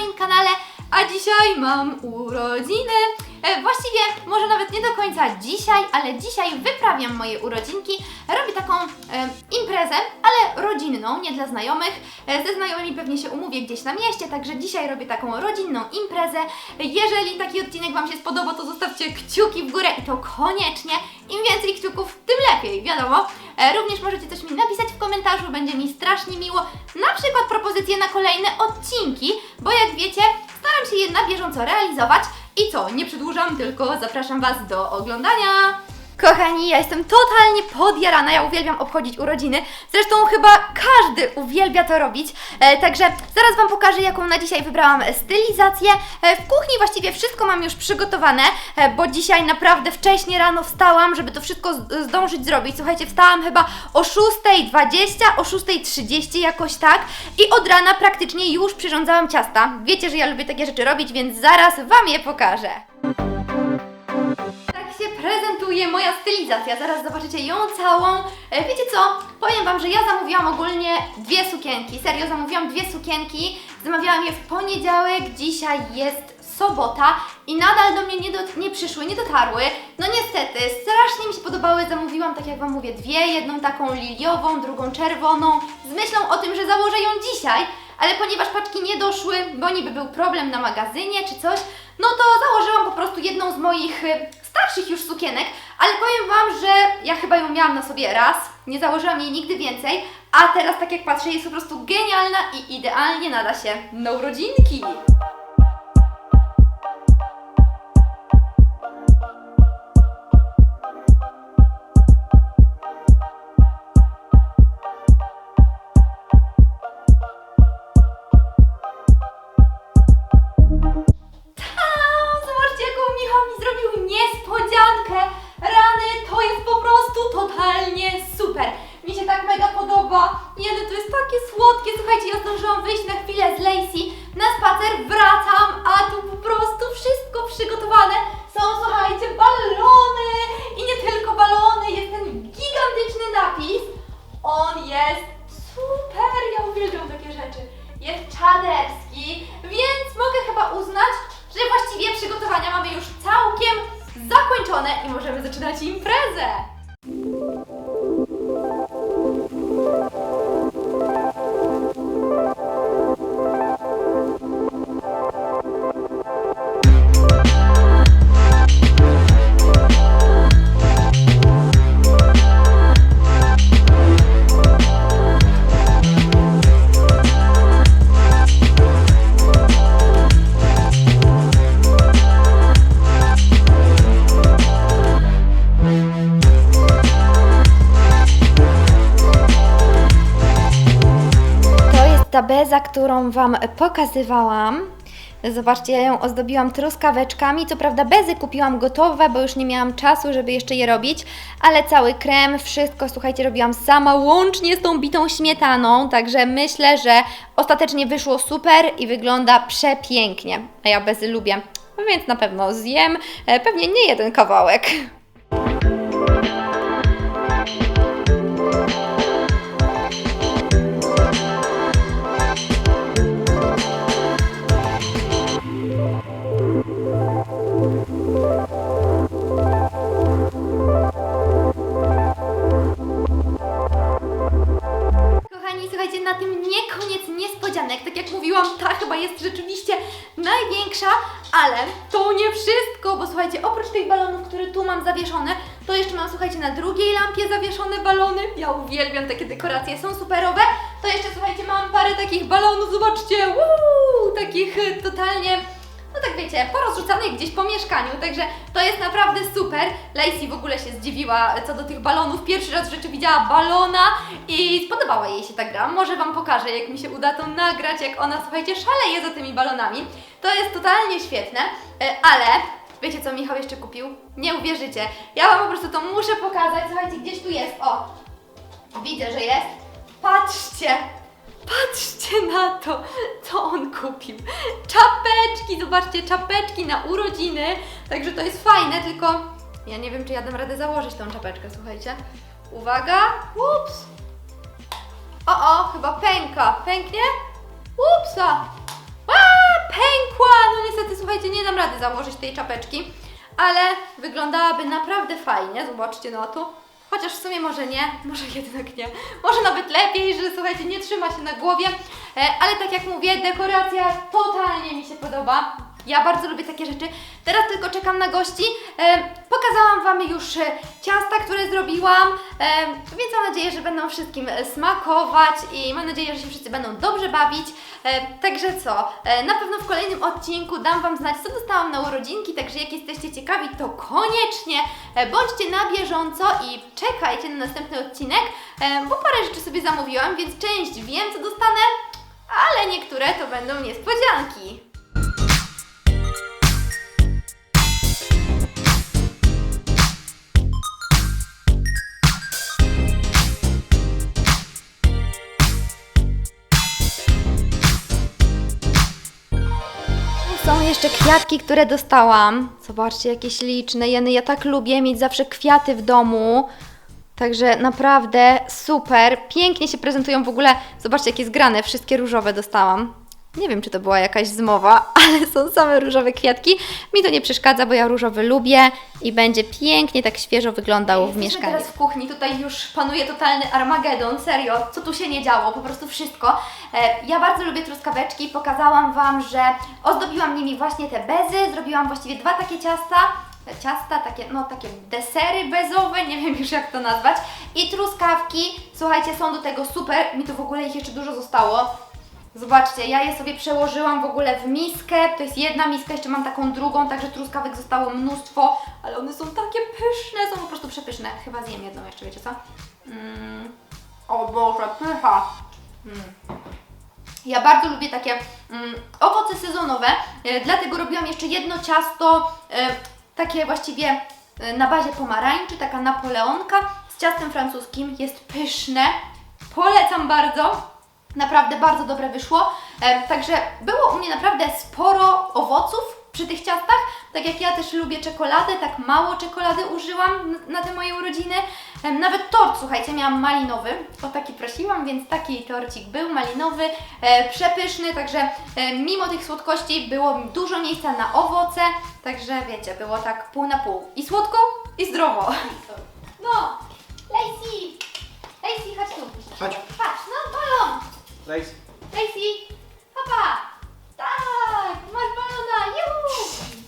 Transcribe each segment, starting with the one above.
moim kanale, a dzisiaj mam urodziny E, właściwie może nawet nie do końca dzisiaj, ale dzisiaj wyprawiam moje urodzinki. Robię taką e, imprezę, ale rodzinną, nie dla znajomych. E, ze znajomymi pewnie się umówię gdzieś na mieście, także dzisiaj robię taką rodzinną imprezę. Jeżeli taki odcinek Wam się spodoba, to zostawcie kciuki w górę i to koniecznie. Im więcej kciuków, tym lepiej, wiadomo. E, również możecie coś mi napisać w komentarzu, będzie mi strasznie miło. Na przykład propozycje na kolejne odcinki, bo jak wiecie, staram się je na bieżąco realizować. I co, nie przedłużam, tylko zapraszam Was do oglądania. Kochani, ja jestem totalnie podjarana, ja uwielbiam obchodzić urodziny. Zresztą chyba każdy uwielbia to robić. E, także zaraz Wam pokażę, jaką na dzisiaj wybrałam stylizację. E, w kuchni właściwie wszystko mam już przygotowane, e, bo dzisiaj naprawdę wcześnie rano wstałam, żeby to wszystko zdążyć zrobić. Słuchajcie, wstałam chyba o 6.20, o 6.30 jakoś tak i od rana praktycznie już przyrządzałam ciasta. Wiecie, że ja lubię takie rzeczy robić, więc zaraz Wam je pokażę. Prezentuje moja stylizacja. Zaraz zobaczycie ją całą. E, Wiecie co? Powiem Wam, że ja zamówiłam ogólnie dwie sukienki. Serio, zamówiłam dwie sukienki. Zamawiałam je w poniedziałek, dzisiaj jest sobota i nadal do mnie nie, do, nie przyszły, nie dotarły. No niestety, strasznie mi się podobały. Zamówiłam, tak jak Wam mówię, dwie. Jedną taką liliową, drugą czerwoną. Z myślą o tym, że założę ją dzisiaj. Ale ponieważ paczki nie doszły, bo niby był problem na magazynie czy coś, no to założyłam po prostu jedną z moich y, starszych już sukienek, ale powiem Wam, że ja chyba ją miałam na sobie raz, nie założyłam jej nigdy więcej, a teraz tak jak patrzę jest po prostu genialna i idealnie nada się na urodzinki. Zaczynać imprezę. Beza, którą Wam pokazywałam. Zobaczcie, ja ją ozdobiłam truskaweczkami. Co prawda bezy kupiłam gotowe, bo już nie miałam czasu, żeby jeszcze je robić, ale cały krem, wszystko, słuchajcie, robiłam sama, łącznie z tą bitą śmietaną, także myślę, że ostatecznie wyszło super i wygląda przepięknie. A ja bezy lubię, więc na pewno zjem, e, pewnie nie jeden kawałek. Niespodzianek. Tak jak mówiłam, ta chyba jest rzeczywiście największa, ale to nie wszystko, bo słuchajcie, oprócz tych balonów, które tu mam zawieszone, to jeszcze mam, słuchajcie, na drugiej lampie zawieszone balony. Ja uwielbiam takie dekoracje, są superowe. To jeszcze, słuchajcie, mam parę takich balonów, zobaczcie, uuu, takich y, totalnie no tak wiecie, porozrzucanych gdzieś po mieszkaniu, także to jest naprawdę super. Lacey w ogóle się zdziwiła co do tych balonów. Pierwszy raz w życiu widziała balona i spodobała jej się ta gra. Może Wam pokażę, jak mi się uda to nagrać, jak ona, słuchajcie, szaleje za tymi balonami. To jest totalnie świetne, e, ale wiecie co Michał jeszcze kupił? Nie uwierzycie. Ja Wam po prostu to muszę pokazać. Słuchajcie, gdzieś tu jest, o. Widzę, że jest. Patrzcie! Patrzcie na to, co on kupił. Czapeczki, zobaczcie, czapeczki na urodziny. Także to jest fajne, tylko ja nie wiem, czy ja dam radę założyć tą czapeczkę, słuchajcie. Uwaga, ups. O, o, chyba pęka. Pęknie? Upsa. A, pękła! No niestety, słuchajcie, nie dam rady założyć tej czapeczki, ale wyglądałaby naprawdę fajnie, zobaczcie na to. Chociaż w sumie może nie, może jednak nie. Może nawet lepiej, że słuchajcie, nie trzyma się na głowie, e, ale tak jak mówię, dekoracja totalnie mi się podoba. Ja bardzo lubię takie rzeczy. Teraz tylko czekam na gości. Pokazałam Wam już e, ciasta, które zrobiłam, więc mam nadzieję, że będą wszystkim e, smakować i mam nadzieję, że się wszyscy będą dobrze bawić. Także co, e, na pewno w kolejnym odcinku dam Wam znać, co dostałam na urodzinki, także jak jesteście ciekawi, to koniecznie bądźcie na bieżąco i czekajcie na następny odcinek, bo parę rzeczy sobie zamówiłam, więc część wiem, co dostanę, ale niektóre to będą niespodzianki. Jeszcze kwiatki, które dostałam. Zobaczcie, jakie śliczne. Jeny, ja tak lubię mieć zawsze kwiaty w domu. Także naprawdę super. Pięknie się prezentują w ogóle. Zobaczcie, jakie zgrane. Wszystkie różowe dostałam. Nie wiem, czy to była jakaś zmowa, ale są same różowe kwiatki. Mi to nie przeszkadza, bo ja różowy lubię i będzie pięknie tak świeżo wyglądał w mieszkaniu. teraz w kuchni, tutaj już panuje totalny Armagedon, serio, co tu się nie działo, po prostu wszystko. E, Ja bardzo lubię truskaweczki, pokazałam Wam, że ozdobiłam nimi właśnie te bezy, zrobiłam właściwie dwa takie ciasta, E, ciasta, takie, no takie desery bezowe, nie wiem już jak to nazwać. I truskawki, słuchajcie, są do tego super, mi tu w ogóle ich jeszcze dużo zostało. Zobaczcie, ja je sobie przełożyłam w ogóle w miskę, to jest jedna miska, jeszcze mam taką drugą, także truskawek zostało mnóstwo, ale one są takie pyszne, są po prostu przepyszne. Chyba zjem jedną jeszcze, wiecie co? Mm. O Boże, pycha! Mm. Ja bardzo lubię takie mm, owoce sezonowe, e, dlatego robiłam jeszcze jedno ciasto, e, takie właściwie e, na bazie pomarańczy, taka napoleonka z ciastem francuskim. Jest pyszne, polecam bardzo. Naprawdę bardzo dobre wyszło. E, także było u mnie naprawdę sporo owoców przy tych ciastach. Tak jak ja też lubię czekoladę, tak mało czekolady użyłam na, te moje urodziny. Nawet tort, słuchajcie, miałam malinowy. O taki prosiłam, więc taki torcik był malinowy, e, przepyszny. Także e, mimo tych słodkości było dużo miejsca na owoce. Także wiecie, było tak pół na pół. I słodko, i zdrowo. No, Lacey! Lacey, chodź tu. Chodź. Patrz, no balon! Lejs. Lacey, papa! Tak, masz balona, juhu!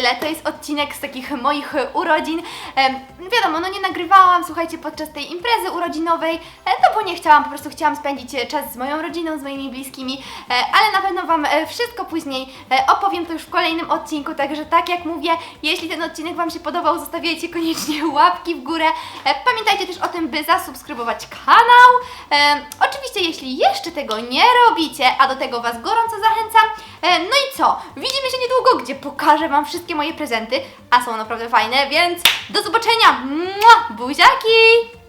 Tyle. To jest odcinek z takich moich e, urodzin. Em, wiadomo, no nie nagrywałam, słuchajcie, podczas tej imprezy urodzinowej, e, no bo nie chciałam, po prostu chciałam spędzić e, czas z moją rodziną, z moimi bliskimi, e, ale na pewno Wam e, wszystko później e, opowiem to już w kolejnym odcinku, także tak jak mówię, jeśli ten odcinek Wam się podobał, zostawiajcie koniecznie łapki w górę. E, pamiętajcie też o tym, by zasubskrybować kanał. E, oczywiście, jeśli jeszcze tego nie robicie, a do tego Was gorąco zachęcam, e, no i co? Widzimy się niedługo, gdzie pokażę Wam wszystkie moje prezenty, a są naprawdę fajne, więc do zobaczenia! Mua! Buziaki!